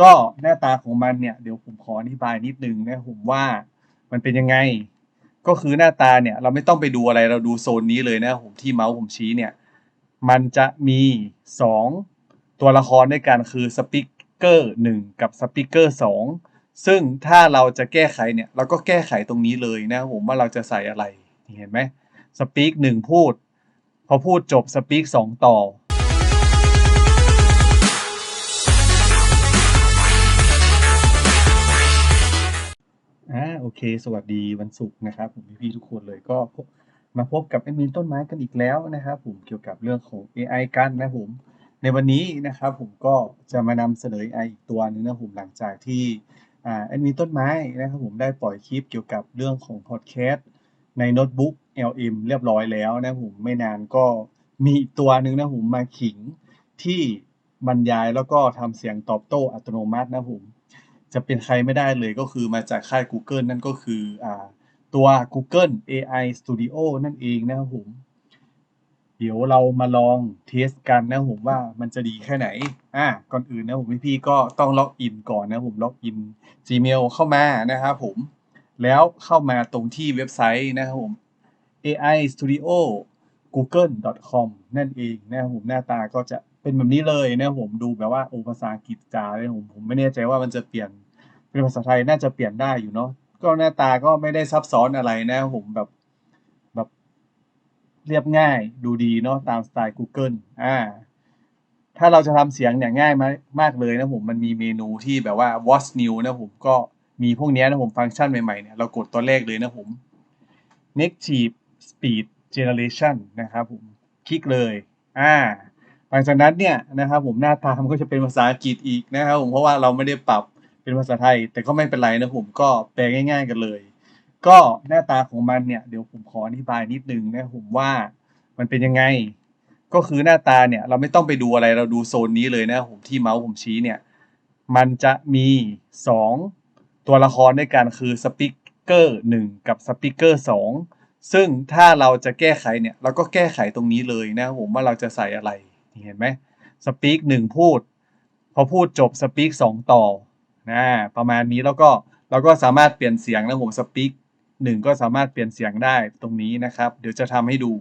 ก็หน้าตาของมันเนี่ยเดี๋ยวผมขออธิบายนิดนึงนะผมว่ามันเป็นยังไง ก็คือหน้าตาเนี่ยเราไม่ต้องไปดูอะไรเราดูโซนนี้เลยนะผมที่เมาส์ผมชี้เนี่ยมันจะมีสองตัวละครด้วยกันคือสปิเกอร์หนึ่งกับสปิเกอร์สองซึ่งถ้าเราจะแก้ไขเนี่ยเราก็แก้ไขตรงนี้เลยนะผมว่าเราจะใส่อะไรเห็นไหมสปีกหนึ่งพูด พอพูดจบสปีกสองต่อ อ่าโอเค สวัสดีวันศุกร์นะครับผมพี่ๆทุกคนเลยก็มาพบกับแอดมินต้นไม้กันอีกแล้วนะครับผมเกี่ยวกับเรื่องของ AI กันนะผมในวันนี้นะครับผมก็จะมานำเสนอ AI อีกตัวหนึงนะผมหลังจากที่อ่าแอดมินต้นไม้นะครับผมได้ปล่อยคลิปเกี่ยวกับเรื่องของพอดแคสต์ในโน้ตบุ๊ก LM เรียบร้อยแล้วนะผมไม่นานก็มีอีกตัวหนึ่งนะผมมาขิงที่บรรยายแล้วก็ทำเสียงตอบโต้อัตโนมัตินะผม จะเป็นใครไม่ได้เลยก็คือมาจากค่าย Google นั่นก็คืออ่าตัว Google AI Studio นั่นเองนะครับผม เดี๋ยวเรามาลองเทสกันนะผมว่ามันจะดีแค่ไหน อ่า ก่อนอื่นนะผมพี่ๆก็ต้องล็อกอินก่อนนะผมล็อกอิน Gmail เข้ามานะครับผม แล้วเข้ามาตรงที่เว็บไซต์นะครับผม AI Studio google.com นั่นเองนะครับผมหน้าตาก็จะเป็นแบบนี้เลยนะครับผมดูแบบว่าโอภาษาอังกฤษจ๋าเลยผมผมไม่แน่ใจว่ามันจะเปลี่ยน เป็นภาษาไทยน่าจะเปลี่ยนได้อยู่เนาะก็หน้าตาก็ไม่ได้ซับซ้อนอะไรนะผมแบบแบบเรียบง่ายดูดีเนาะตามสไตล์ Google อ่าถ้าเราจะทำเสียงเนี่ยง่ายมากมากเลยนะผมมันมีเมนูที่แบบว่า What's New นะผมก็มีพวกเนี้ยนะผมฟังก์ชันใหม่ๆเนี่ยเรากดตัวแรกเลยนะผม Native Speed Generation นะครับผมคลิกเลยอ่าหลังจากนั้นเนี่ยนะครับผมหน้าตามันก็จะเป็นภาษาอังกฤษอีกนะครับผมเพราะว่าเราไม่ได้ปรับ เป็นภาษาไทย แต่ก็ไม่เป็นไรนะผมก็แปลง่าย ๆ กันเลย ก็หน้าตาของมันเนี่ยเดี๋ยวผมขออธิบายนิดนึงนะผมว่ามันเป็นยังไง ก็คือหน้าตาเนี่ยเราไม่ต้องไปดูอะไรเราดูโซนนี้เลยนะผมที่เมาส์ผมชี้เนี่ยมันจะมีสองตัวละครด้วยกันคือสปิเกอร์หนึ่งกับสปิเกอร์สองซึ่งถ้าเราจะแก้ไขเนี่ยเราก็แก้ไขตรงนี้เลยนะผมว่าเราจะใส่อะไรเห็นไหมสปีกหนึ่งพูด พอพูดจบสปีกสองต่อ นะประมาณนี้แล้วก็เราก็สามารถเปลี่ยนเสียงนะผมสปีกหนึ่งก็สามารถเปลี่ยนเสียงได้ตรงนี้นะครับ เดี๋ยวจะทำให้ดู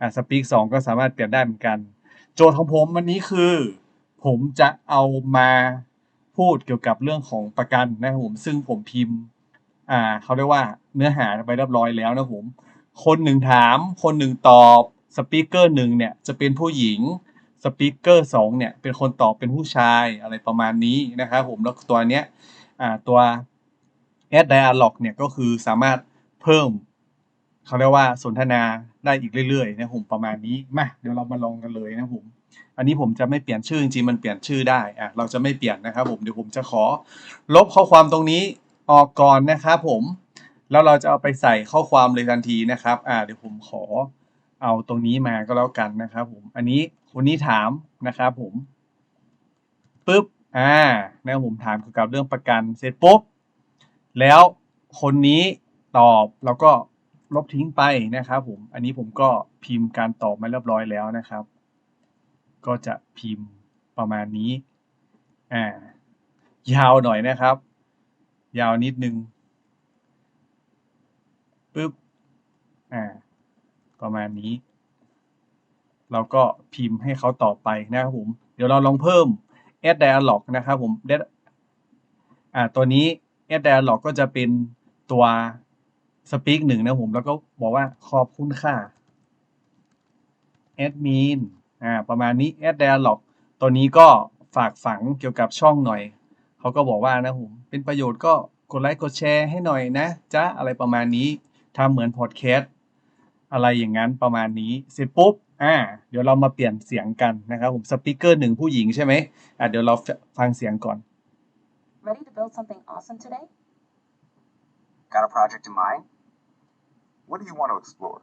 อ่าสปีกสองก็สามารถเปลี่ยนได้เหมือนกัน โจทย์ของผมวันนี้คือ ผมจะเอามาพูดเกี่ยวกับเรื่องของประกันนะครับผมซึ่งผมพิมพ์อ่าเขาเรียกว่าเนื้อหาไปเรียบร้อยแล้วนะผม คนหนึ่งถาม คนหนึ่งตอบสปีกเกอร์หนึ่งเนี่ยจะเป็นผู้หญิง สปีกเกอร์สองเนี่ยเป็นคนตอบเป็นผู้ชายอะไรประมาณนี้นะครับผมแล้วตัวเนี้ยตัว add dialog เนี่ยก็คือสามารถเพิ่มเขาเรียกว่าสนทนาได้อีกเรื่อยๆนะผมประมาณนี้มาเดี๋ยวเรามาลองกันเลยนะผมอันนี้ผมจะไม่เปลี่ยนชื่อจริงๆมันเปลี่ยนชื่อได้อะเราจะไม่เปลี่ยนนะครับผมเดี๋ยวผมจะขอ ลบข้อความตรงนี้ออกก่อนนะครับผม แล้วเราจะเอาไปใส่ข้อความเลยทันทีนะครับ อ่าเดี๋ยวผมขอ เอาตรงนี้มาก็แล้วกันนะครับผม อันนี้คนนี้ถามนะครับผมปุ๊บอ่าแล้วผมถามเกี่ยวกับเรื่องประกันเสร็จปุ๊บแล้วคนนี้ตอบแล้วก็ลบทิ้งไปนะครับผม อันนี้ผมก็พิมพ์การตอบมาเรียบร้อยแล้วนะครับ ก็จะพิมพ์ประมาณนี้ อ่า ยาวหน่อยนะครับ ยาวนิดนึงปึ๊บ อ่า ประมาณนี้เราก็พิมพ์ให้เขาต่อไปนะครับผม เดี๋ยวเราลองเพิ่ม add dialog นะครับผม Add อ่าตัวนี้ add dialog ก็จะเป็นตัว speak หนึ่งนะผม แล้วก็บอกว่าขอบคุณค่ะ admin อ่าประมาณนี้ add dialog ตัวนี้ก็ฝากฝังเกี่ยวกับช่องหน่อย เขาก็บอกว่านะผม เป็นประโยชน์ก็กดไลค์กดแชร์ให้หน่อยนะจ๊ะอะไรประมาณนี้ทำเหมือนพอดแคสต์ อะไรอย่างนั้นประมาณนี้เสร็จปุ๊บอ่าเดี๋ยวเรามาเปลี่ยนเสียงกันนะครับผมสปีกเกอร์หนึ่งผู้หญิงใช่ไหมอ่าเดี๋ยวเราฟังเสียงก่อน Ready to build something awesome today? Got a project in mind? What do you want to explore?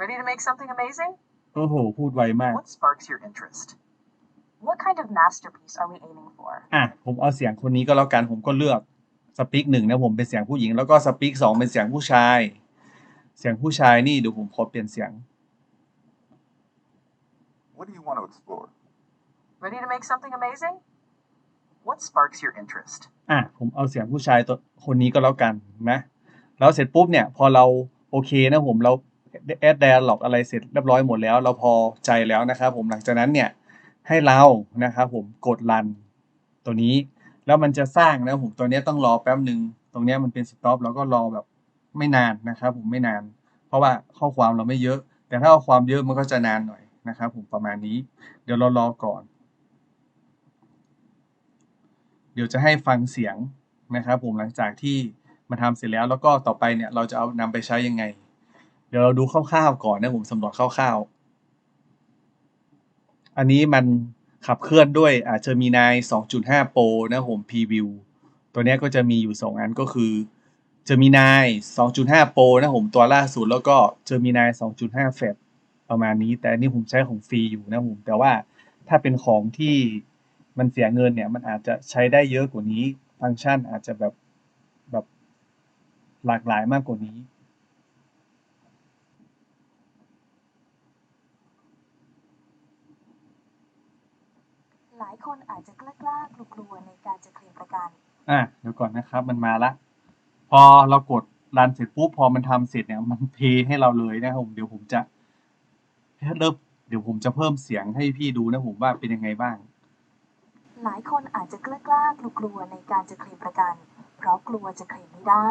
Ready to make something amazing? โอ้โห พูดไวมาก What sparks your interest? What kind of masterpiece are we aiming for? อะ ผมเอาเสียงคนนี้ก็แล้วกัน ผมก็เลือกสปีกหนึ่งนะผมเป็นเสียงผู้หญิง แล้วก็สปีกสองเป็นเสียงผู้ชาย เสียงผู้ชายนี่เดี๋ยวผมขอเปลี่ยนเสียง What do you want to explore? Ready to make something amazing? What sparks your interest? อะผมเอาเสียงผู้ชายตัวคนนี้ก็แล้วกันนะ แล้วเสร็จปุ๊บเนี่ยพอเราโอเคนะผมเราแอดแดนหลอกอะไรเสร็จเรียบร้อยหมดแล้ว เราพอใจแล้วนะครับผมหลังจากนั้นเนี่ยให้เรานะครับผมกดรันตัวนี้ แล้วมันจะสร้างนะผมตัวเนี้ยต้องรอแป๊บหนึ่งตรงเนี้ยมันเป็นสต็อปแล้วก็รอแบบ ไม่นานนะครับผมไม่นาน เพราะว่าข้อความเราไม่เยอะ แต่ถ้าข้อความเยอะมันก็จะนานหน่อยนะครับผมประมาณนี้ เดี๋ยวเรารอก่อน เดี๋ยวจะให้ฟังเสียงนะครับ ผมหลังจากที่มาทำเสร็จแล้วแล้วก็ต่อไปเนี่ยเราจะเอานำไปใช้ยังไง เดี๋ยวเราดูคร่าวๆก่อนนะผมสำรวจคร่าวๆ อันนี้มันขับเคลื่อนด้วยอาจจะมีนาย2.5 Pro นะผม Preview ตัวนี้ก็จะมีอยู่ 2 อันก็คือ จะมีนาย2.5 Pro นะผมตัวล่าสุดแล้วก็จะมีนาย2.5 Fat ประมาณนี้ แต่อันนี้ผมใช้ของฟรีอยู่นะผม แต่ว่าถ้าเป็นของที่มันเสียเงินเนี่ย มันอาจจะใช้ได้เยอะกว่านี้ ฟังก์ชันอาจจะแบบแบบหลากหลายมากกว่านี้หลายคนอาจจะกล้าๆกลัวๆในการจะเคลมประกัน อะเดี๋ยวก่อนนะครับ มันมาละ พอเรากดรันเสร็จปุ๊บพอมันทำเสร็จเนี่ยมันเพย์ให้เราเลยนะครับผมเดี๋ยวผมจะเริ่มเดี๋ยวผมจะเพิ่มเสียงให้พี่ดูนะผมว่าเป็นยังไงบ้าง หลายคนอาจจะกล้าๆกลัวๆในการจะเคลมประกัน เพราะกลัวจะเคลมไม่ได้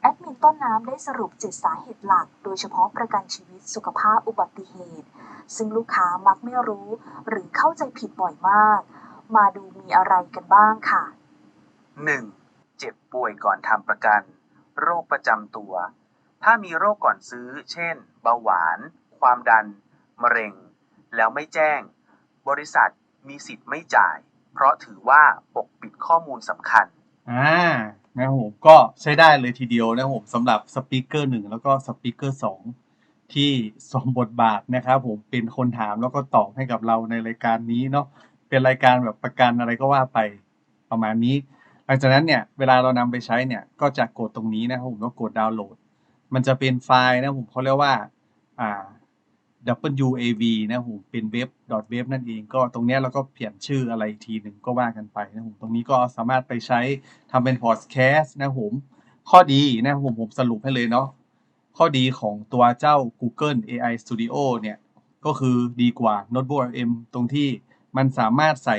แอดมินต้นน้ำได้สรุป7สาเหตุหลัก โดยเฉพาะประกันชีวิตสุขภาพอุบัติเหตุ ซึ่งลูกค้ามักไม่รู้ หรือเข้าใจผิดบ่อยมาก มาดูมีอะไรกันบ้างค่ะ 1. เจ็บป่วยก่อนทำประกัน โรคประจำตัว ถ้ามีโรคก่อนซื้อ เช่น เบาหวาน ความดัน มะเร็ง แล้วไม่แจ้ง บริษัทมีสิทธิ์ไม่จ่าย เพราะถือว่าปกปิดข้อมูลสำคัญ อ่านะครับผมก็ใช้ได้เลยทีเดียวนะครับผมสำหรับสปีกเกอร์หนึ่งแล้วก็สปีกเกอร์สองที่สมบทบาทนะครับผมเป็นคนถามแล้วก็ตอบให้กับเราในรายการนี้เนาะเป็นรายการแบบประกันอะไรก็ว่าไปประมาณนี้ หลังจากนั้นเนี่ยเวลาเรานำไปใช้เนี่ยก็จะกดตรงนี้นะครับผมก็กดดาวน์โหลด มันจะเป็นไฟล์นะผมเขาเรียกว่าอ่า WAV นะผมเป็นเว็บ .web นั่นเองก็ตรงนี้เราก็เปลี่ยนชื่ออะไรทีหนึ่งก็ว่ากันไปนะผมตรงนี้ก็สามารถไปใช้ทำเป็นพอดแคสต์นะผมข้อดีนะผมผมสรุปให้เลยเนาะข้อดีของตัวเจ้า Google AI Studio เนี่ยก็คือดีกว่า Notebook M ตรงที่มันสามารถใส่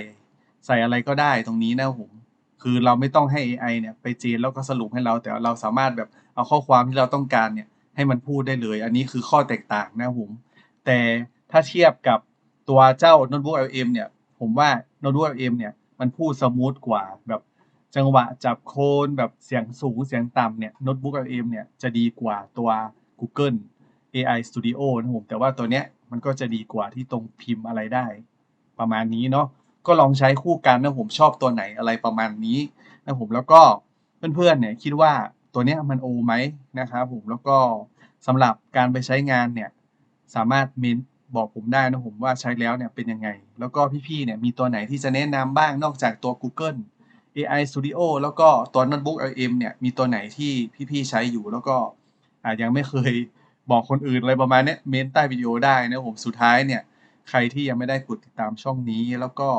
ใส่อะไรก็ได้ตรงนี้นะผม คือเราไม่ต้องให้ AI เนี่ยไปเจนแล้วก็สรุปให้เรา แต่เราสามารถแบบเอาข้อความที่เราต้องการเนี่ยให้มันพูดได้เลย อันนี้คือข้อแตกต่างนะผม แต่ถ้าเทียบกับตัวเจ้า Notebook LM เนี่ย ผมว่า Notebook LM เนี่ยมันพูดสมูทกว่าแบบจังหวะจับโคนแบบเสียงสูงเสียงต่ำเนี่ย Notebook LM เนี่ยจะดีกว่าตัว Google AI Studio นะผมแต่ว่าตัวเนี้ยมันก็จะดีกว่าที่ตรงพิมพ์อะไรได้ ประมาณนี้เนาะ ก็ลองใช้คู่กันนะผมชอบตัวไหนอะไรประมาณนี้นะผมแล้วก็เพื่อนๆเนี่ยคิดว่าตัวเนี้ยมันโอไหมนะครับผมแล้วก็สำหรับการไปใช้งานเนี่ยสามารถเมนบอกผมได้นะผมว่าใช้แล้วเนี่ยเป็นยังไง แล้วก็พี่ๆเนี่ยมีตัวไหนที่จะแนะนำบ้างนอกจากตัว Google AI Studio แล้วก็ตัว Notebook LM เนี่ยมีตัวไหนที่พี่ๆใช้อยู่แล้วก็อาจยังไม่เคยบอกคนอื่นอะไรประมาณนี้เมนใต้วิดีโอได้นะผมสุดท้ายเนี่ย ใครที่ยังไม่ได้กดติดตามช่องนี้ แล้วก็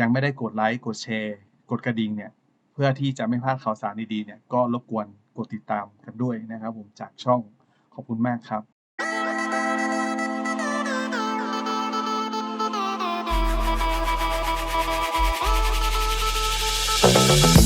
ยังไม่ได้กดไลค์กดแชร์ กดกระดิ่งเนี่ย เพื่อที่จะไม่พลาดข่าวสารดีๆเนี่ยก็รบกวนกดติดตามกันด้วยนะครับ ผมจากช่องขอบคุณมากครับ Thank